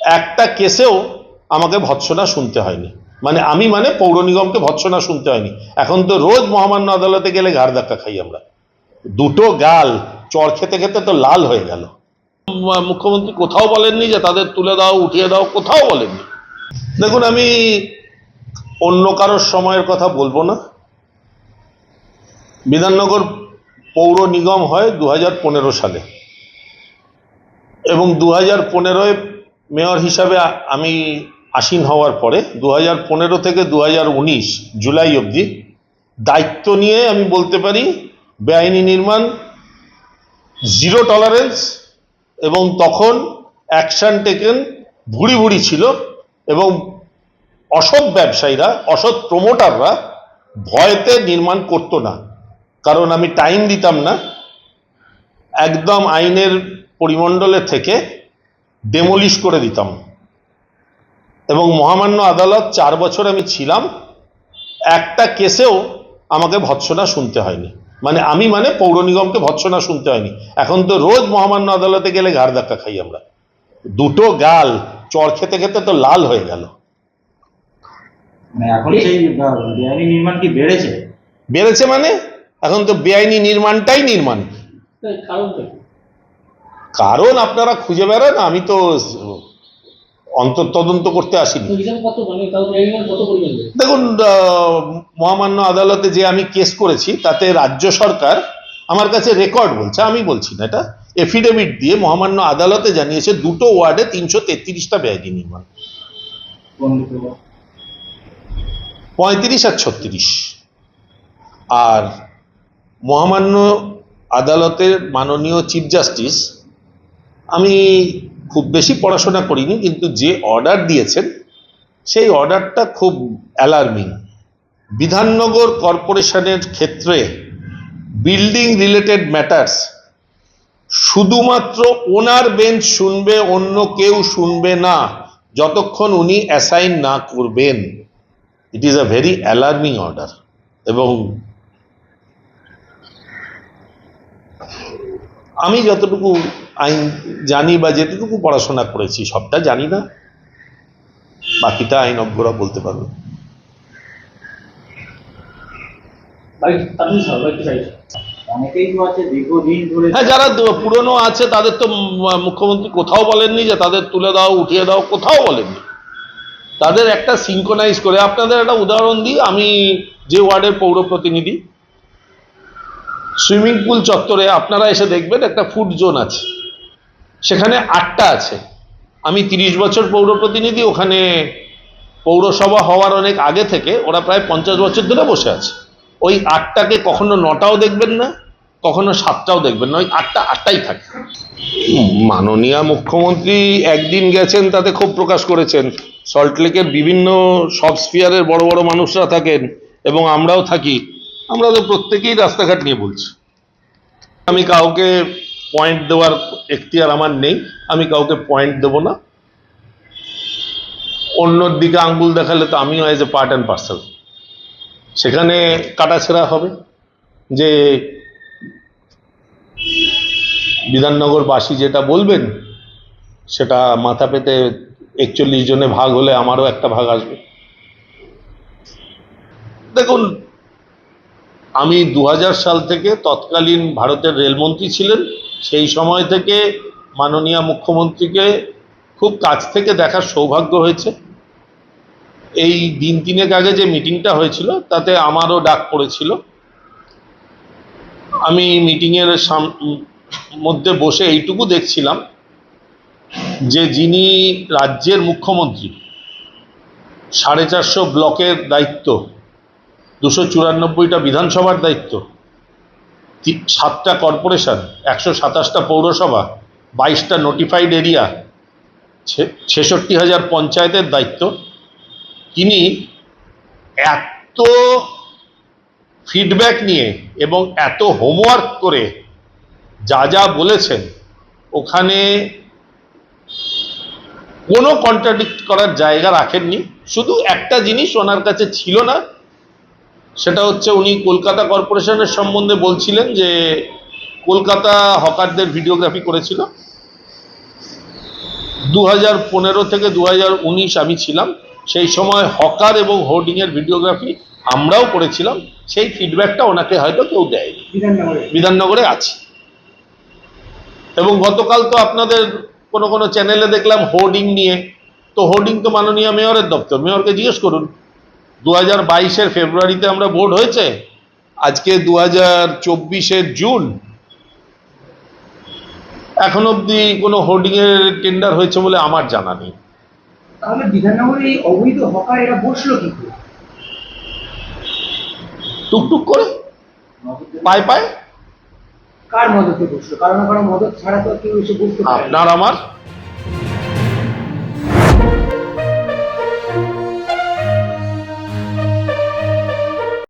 একটা কেসেও আমাকে ভৎসনা শুনতে হয়নি। মানে আমি মানে পৌর নিগমকে ভৎসনা শুনতে হয়নি। এখন তো রোজ মহামান্য আদালতে গেলে ঘাড় ধাক্কা খাই আমরা। দুটো গাল চর খেতে খেতে তো লাল হয়ে গেল। মুখ্যমন্ত্রী কোথাও বলেননি যে তাদের তুলে দাও উঠিয়ে দাও কোথাও বলেননি। দেখুন আমি অন্য কারোর সময়ের কথা বলব না। বিধাননগর পৌর নিগম হয় দু হাজার পনেরো সালে। এবং দু হাজার পনেরোয় মেয়র হিসাবে আমি আসীন হওয়ার পরে দু হাজার পনেরো থেকে দু হাজার উনিশ জুলাই অবধি দায়িত্ব নিয়ে আমি বলতে পারি, বেআইনি নির্মাণ, জিরো টলারেন্স এবং তখন অ্যাকশন টেকেন ভুড়ি ভুড়ি ছিল এবং অসৎ ব্যবসায়ীরা, অসৎ প্রমোটাররা ভয়তে নির্মাণ করতো না। কারণ আমি টাইম দিতাম না। একদম আইনের পরিমণ্ডলে থেকে ডেমোলিশ করে দিতাম। এবং মহামান্য আদালত চার বছর আমি ছিলাম একটা কেসেও আমাকে ভৎসনা শুনতে হয়নি। মানে আমি মানে পৌর নিগমকে ভৎসনা শুনতে হয়নি। এখন তো রোজ মহামান্য আদালতে গেলে ঘাড় ধাক্কা খাই আমরা। দুটো গাল চর খেতে খেতে তো লাল হয়ে গেল। মানে এখন সেই বেআইনি নির্মাণ কি বেড়েছে? বেড়েছে মানে? এখন তো বেআইনি নির্মাণটাই নির্মাণ। কারণটা? কারণ আপনারা খুঁজে বেড়ান আমি তো অন্তর তদন্ত করতে আসিনি। মানে? দেখুন মহামান্য আদালতে যে আমি কেস করেছি তাতে রাজ্য সরকার আমার কাছে রেকর্ড বলছে আমি বলছি না এটা এফিডেভিট দিয়ে মহামান্য আদালতে জানিয়েছে দুটো ওয়ার্ডে তিনশো তেত্রিশটা ব্যয়নি নির্মাণ। পঁয়ত্রিশ আর ছত্রিশ। আর মহামান্য আদালতের মাননীয় চিফ জাস্টিস আমি খুব বেশি পড়াশোনা করিনি, কিন্তু যে অর্ডার দিয়েছেন, সেই অর্ডারটা খুব অ্যালার্মিং বিধাননগর কর্পোরেশনের ক্ষেত্রে বিল্ডিং রিলেটেড ম্যাটার্স শুধুমাত্র ওনার বেঞ্চ শুনবে, অন্য কেউ শুনবে না, যতক্ষণ উনি অ্যাসাইন না করবেন। It is a very alarming order এবং আমি যতটুকু আইন জানি বা যেটুকু পড়াশোনা করেছি সবটা জানি না। বাকিটা আইন আইনজ্ঞরা বলতে পারবে। হ্যাঁ যারা পুরনো আছে তাদের তো মুখ্যমন্ত্রী কোথাও বলেননি যে তাদের তুলে দাও উঠিয়ে দাও কোথাও বলেননি। তাদের একটা সিঙ্কোনাইজ করে আপনাদের একটা উদাহরণ দিই আমি যে ওয়ার্ডের পৌর প্রতিনিধি সুইমিং পুল চত্বরে আপনারা এসে দেখবেন একটা ফুড জোন আছে। সেখানে আটটা আছে। আমি তিরিশ বছর পৌর প্রতিনিধি, ওখানে পৌরসভা হওয়ার অনেক আগে থেকে ওরা প্রায় পঞ্চাশ বছর ধরে বসে আছে। ওই আটটাকে কখনো নটাও দেখবেন না, কখনো সাতটাও দেখবেন না, ওই আটটা, আটটাই থাকে। মাননীয় মুখ্যমন্ত্রী একদিন গেছেন, তাতে ক্ষোভ প্রকাশ করেছেন। সল্টলেকের বিভিন্ন সব স্পিয়ারের বড় বড় মানুষরা থাকেন এবং আমরাও থাকি। আমরা তো প্রত্যেকেই রাস্তাঘাট নিয়ে বলছি। আমি কাউকে পয়েন্ট দেওয়ার এখতিয়ার আমার নেই, আমি কাউকে পয়েন্ট দেব না। অন্যর দিকে আঙ্গুল দেখালে তো আমিও as a part and parcel সেখানে কাটাছেড়া হবে যে বিধাননগরবাসী যেটা বলবেন, সেটা মাথা পেতে একচল্লিশ জনে ভাগ হলে আমারও একটা ভাগ আসবে। দেখুন আমি দু হাজার সাল থেকে তৎকালীন ভারতের রেলমন্ত্রী ছিলেন। সেই সময় থেকে মাননীয় মুখ্যমন্ত্রীকে খুব কাছ থেকে দেখার সৌভাগ্য হয়েছে। এই দিন তিনেক আগে যে মিটিংটা হয়েছিল, তাতে আমারও ডাক পড়েছিল। আমি মিটিংয়ের সাম, মধ্যে বসে এইটুকু দেখছিলাম যে যিনি রাজ্যের মুখ্যমন্ত্রী, সাড়ে চারশো ব্লকের দায়িত্ব দুশো চুরানব্বইটা বিধানসভার দায়িত্ব। সাতটা কর্পোরেশন, একশো সাতাশটা পৌরসভা, বাইশটা নোটিফাইড এরিয়া ছেষট্টি হাজার পঞ্চায়েতের দায়িত্ব। তিনি এত ফিডব্যাক নিয়ে এবং এত হোমওয়ার্ক করে যা যা বলেছেন, ওখানে কোনো কন্ট্রাডিক্ট করার জায়গা রাখেননি। শুধু একটা জিনিস ওনার কাছে ছিল না সেটা হচ্ছে উনি কলকাতা কর্পোরেশনের সম্বন্ধে বলছিলেন যে কলকাতা হকারদের ভিডিওগ্রাফি করেছিল। দু হাজার পনেরো থেকে দু হাজার উনিশ আমি ছিলাম। সেই সময় হকার এবং হোর্ডিংয়ের ভিডিওগ্রাফি আমরাও করেছিলাম। সেই ফিডব্যাকটা ওনাকে হয়তো কেউ দেয়নি। বিধাননগরে। বিধাননগরে আছে। এবং গতকাল তো আপনাদের কোনো কোনো চ্যানেলে দেখলাম হোর্ডিং নিয়ে। তো হোর্ডিং তো মাননীয় মেয়রের দপ্তর। মেয়রকে জিজ্ঞেস করুন দু হাজার বাইশের ফেব্রুয়ারিতে আমরা বোর্ড হয়েছে। আজকে দু হাজার চব্বিশের জুন। এখন অবধি কোনো হোর্ডিংয়ের টেন্ডার হয়েছে বলে আমার জানা নেই। তাহলে বিধাননগরে এই অবৈধ হকার এরা বসল কি করে? টুকটুক করে? পায়ে পায়ে? কার মদতে বসল? কারণ কারও মদত ছাড়া তো কেউ এসে বসতে আপনার আমার?